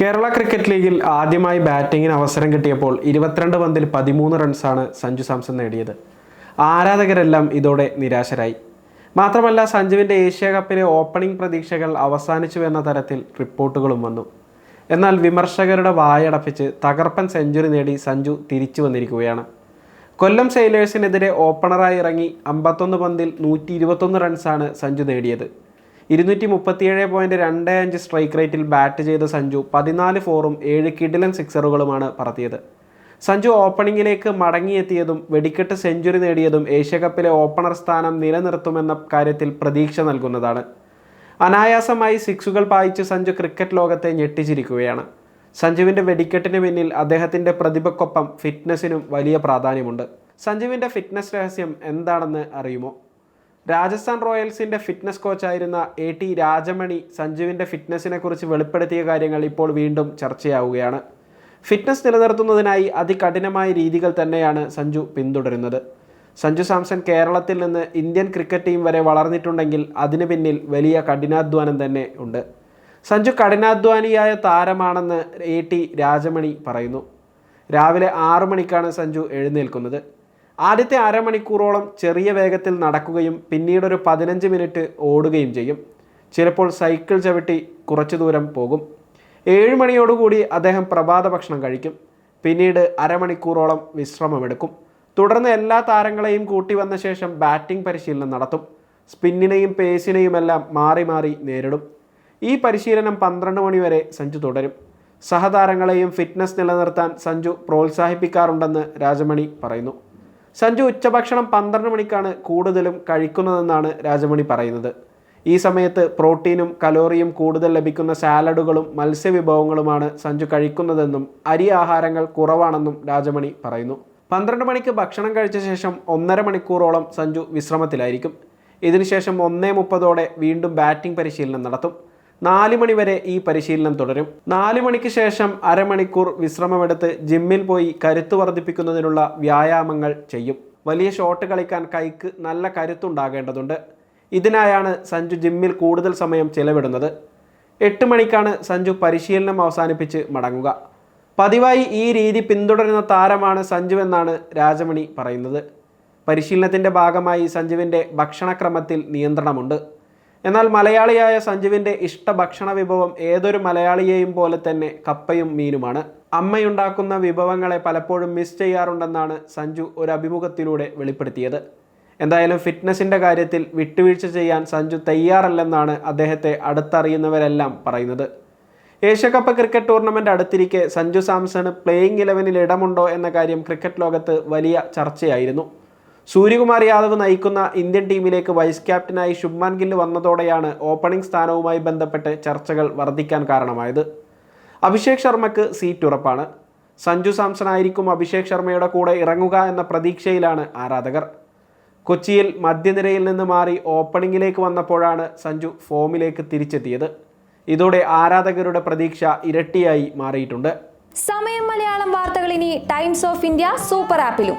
Kerala cricket ലീഗിൽ ആദ്യമായി ബാറ്റിങ്ങിന് അവസരം കിട്ടിയപ്പോൾ ഇരുപത്തിരണ്ട് പന്തിൽ പതിമൂന്ന് റൺസാണ് സഞ്ജു സാംസൺ നേടിയത്. ആരാധകരെല്ലാം ഇതോടെ നിരാശരായി. മാത്രമല്ല സഞ്ജുവിന്റെ ഏഷ്യ കപ്പിലെ ഓപ്പണിംഗ് പ്രതീക്ഷകൾ അവസാനിച്ചു എന്ന തരത്തിൽ റിപ്പോർട്ടുകളും വന്നു. എന്നാൽ വിമർശകരുടെ വായടപ്പിച്ച് തകർപ്പൻ സെഞ്ചുറി നേടി സഞ്ജു തിരിച്ചു വന്നിരിക്കുകയാണ്. കൊല്ലം സെയിലേഴ്സിനെതിരെ ഓപ്പണറായി ഇറങ്ങി അമ്പത്തൊന്ന് പന്തിൽ നൂറ്റി റൺസാണ് സഞ്ജു നേടിയത്. ഇരുന്നൂറ്റി മുപ്പത്തിയേഴ് പോയിന്റ് രണ്ട് അഞ്ച് സ്ട്രൈക്ക് റേറ്റിൽ ബാറ്റ് ചെയ്ത സഞ്ജു പതിനാല് ഫോറും ഏഴ് കിഡിലൻ സിക്സറുകളുമാണ് പറത്തിയത്. സഞ്ജു ഓപ്പണിങ്ങിലേക്ക് മടങ്ങിയെത്തിയതും വെടിക്കെട്ട് സെഞ്ചുറി നേടിയതും ഏഷ്യകപ്പിലെ ഓപ്പണർ സ്ഥാനം നിലനിർത്തുമെന്ന കാര്യത്തിൽ പ്രതീക്ഷ നൽകുന്നതാണ്. അനായാസമായി സിക്സുകൾ പായിച്ച് സഞ്ജു ക്രിക്കറ്റ് ലോകത്തെ ഞെട്ടിച്ചിരിക്കുകയാണ്. സഞ്ജുവിന്റെ വെടിക്കെട്ടിന് പിന്നിൽ അദ്ദേഹത്തിന്റെ പ്രതിഭക്കൊപ്പം ഫിറ്റ്നസ്സിനും വലിയ പ്രാധാന്യമുണ്ട്. സഞ്ജുവിന്റെ ഫിറ്റ്നസ് രഹസ്യം എന്താണെന്ന് അറിയുമോ? രാജസ്ഥാൻ റോയൽസിന്റെ ഫിറ്റ്നസ് കോച്ചായിരുന്ന എ ടി രാജമണി സഞ്ജുവിന്റെ ഫിറ്റ്നസിനെ കുറിച്ച് വെളിപ്പെടുത്തിയ കാര്യങ്ങൾ ഇപ്പോൾ വീണ്ടും ചർച്ചയാവുകയാണ്. ഫിറ്റ്നസ് നിലനിർത്തുന്നതിനായി അതികഠിനമായ രീതികൾ തന്നെയാണ് സഞ്ജു പിന്തുടരുന്നത്. സഞ്ജു സാംസൺ കേരളത്തിൽ നിന്ന് ഇന്ത്യൻ ക്രിക്കറ്റ് ടീം വരെ വളർന്നിട്ടുണ്ടെങ്കിൽ അതിന് പിന്നിൽ വലിയ കഠിനാധ്വാനം തന്നെ ഉണ്ട്. സഞ്ജു കഠിനാധ്വാനിയായ താരമാണെന്ന് എ ടി രാജമണി പറയുന്നു. രാവിലെ ആറു മണിക്കാണ് സഞ്ജു എഴുന്നേൽക്കുന്നത്. ആദ്യത്തെ അരമണിക്കൂറോളം ചെറിയ വേഗത്തിൽ നടക്കുകയും പിന്നീട് ഒരു പതിനഞ്ച് മിനിറ്റ് ഓടുകയും ചെയ്യും. ചിലപ്പോൾ സൈക്കിൾ ചവിട്ടി കുറച്ചു ദൂരം പോകും. ഏഴ് മണിയോടുകൂടി അദ്ദേഹം പ്രഭാത ഭക്ഷണം കഴിക്കും. പിന്നീട് അരമണിക്കൂറോളം വിശ്രമമെടുക്കും. തുടർന്ന് എല്ലാ താരങ്ങളെയും കൂട്ടി വന്ന ശേഷം ബാറ്റിംഗ് പരിശീലനം നടത്തും. സ്പിന്നിനെയും പേസിനെയുമെല്ലാം മാറി മാറി നേരിടും. ഈ പരിശീലനം പന്ത്രണ്ട് മണിവരെ സഞ്ജു തുടരും. സഹതാരങ്ങളെയും ഫിറ്റ്നസ് നിലനിർത്താൻ സഞ്ജു പ്രോത്സാഹിപ്പിക്കാറുണ്ടെന്ന് രാജമണി പറയുന്നു. സഞ്ജു ഉച്ചഭക്ഷണം പന്ത്രണ്ട് മണിക്കാണ് കൂടുതലും കഴിക്കുന്നതെന്നാണ് രാജമണി പറയുന്നത്. ഈ സമയത്ത് പ്രോട്ടീനും കലോറിയും കൂടുതൽ ലഭിക്കുന്ന സാലഡുകളും മത്സ്യവിഭവങ്ങളുമാണ് സഞ്ജു കഴിക്കുന്നതെന്നും അരി ആഹാരങ്ങൾ കുറവാണെന്നും രാജമണി പറയുന്നു. പന്ത്രണ്ട് മണിക്ക് ഭക്ഷണം കഴിച്ച ശേഷം ഒന്നര മണിക്കൂറോളം സഞ്ജു വിശ്രമത്തിലായിരിക്കും. ഇതിനുശേഷം ഒന്നേ മുപ്പതോടെ വീണ്ടും ബാറ്റിംഗ് പരിശീലനം നടത്തും. നാല് മണിവരെ ഈ പരിശീലനം തുടരും. നാല് മണിക്ക് ശേഷം അരമണിക്കൂർ വിശ്രമമെടുത്ത് ജിമ്മിൽ പോയി കരുത്ത് വർദ്ധിപ്പിക്കുന്നതിനുള്ള വ്യായാമങ്ങൾ ചെയ്യും. വലിയ ഷോട്ട് കളിക്കാൻ കൈക്ക് നല്ല കരുത്തുണ്ടാകേണ്ടതുണ്ട്. ഇതിനായാണ് സഞ്ജു ജിമ്മിൽ കൂടുതൽ സമയം ചെലവിടുന്നത്. എട്ട് മണിക്കാണ് സഞ്ജു പരിശീലനം അവസാനിപ്പിച്ച് മടങ്ങുക. പതിവായി ഈ രീതി പിന്തുടരുന്ന താരമാണ് സഞ്ജു എന്നാണ് രാജമണി പറയുന്നത്. പരിശീലനത്തിന്റെ ഭാഗമായി സഞ്ജുവിന്റെ ഭക്ഷണക്രമത്തിൽ നിയന്ത്രണമുണ്ട്. എന്നാൽ മലയാളിയായ സഞ്ജുവിന്റെ ഇഷ്ട ഭക്ഷണ വിഭവം ഏതൊരു മലയാളിയെയും പോലെ തന്നെ കപ്പയും മീനുമാണ്. അമ്മയുണ്ടാക്കുന്ന വിഭവങ്ങളെ പലപ്പോഴും മിസ് ചെയ്യാറുണ്ടെന്നാണ് സഞ്ജു ഒരു അഭിമുഖത്തിലൂടെ വെളിപ്പെടുത്തിയത്. എന്തായാലും ഫിറ്റ്നസിന്റെ കാര്യത്തിൽ വിട്ടുവീഴ്ച ചെയ്യാൻ സഞ്ജു തയ്യാറല്ലെന്നാണ് അദ്ദേഹത്തെ അടുത്തറിയുന്നവരെല്ലാം പറയുന്നത്. ഏഷ്യകപ്പ് ക്രിക്കറ്റ് ടൂർണമെന്റ് അടുത്തിരിക്കെ സഞ്ജു സാംസണ് പ്ലേയിങ് ഇലവനിൽ ഇടമുണ്ടോ എന്ന കാര്യം ക്രിക്കറ്റ് ലോകത്ത് വലിയ ചർച്ചയായിരുന്നു. സൂര്യകുമാർ യാദവ് നയിക്കുന്ന ഇന്ത്യൻ ടീമിലേക്ക് വൈസ് ക്യാപ്റ്റനായി ശുഭ്മാൻ ഗില്ല് വന്നതോടെയാണ് ഓപ്പണിംഗ് സ്ഥാനവുമായി ബന്ധപ്പെട്ട് ചർച്ചകൾ വർദ്ധിക്കാൻ കാരണമായത്. അഭിഷേക് ശർമ്മയ്ക്ക് സീറ്റ് ഉറപ്പാണ്. സഞ്ജു സാംസൺ ആയിരിക്കും അഭിഷേക് ശർമ്മയുടെ കൂടെ ഇറങ്ങുക എന്ന പ്രതീക്ഷയിലാണ് ആരാധകർ. കൊച്ചിയിൽ മധ്യനിരയിൽ നിന്ന് മാറി ഓപ്പണിംഗിലേക്ക് വന്നപ്പോഴാണ് സഞ്ജു ഫോമിലേക്ക് തിരിച്ചെത്തിയത്. ഇതോടെ ആരാധകരുടെ പ്രതീക്ഷ ഇരട്ടിയായി മാറിയിട്ടുണ്ട്. സമയം മലയാളം വാർത്തകൾ ഇനി ടൈംസ് ഓഫ് ഇന്ത്യ സൂപ്പർ ആപ്പിലും.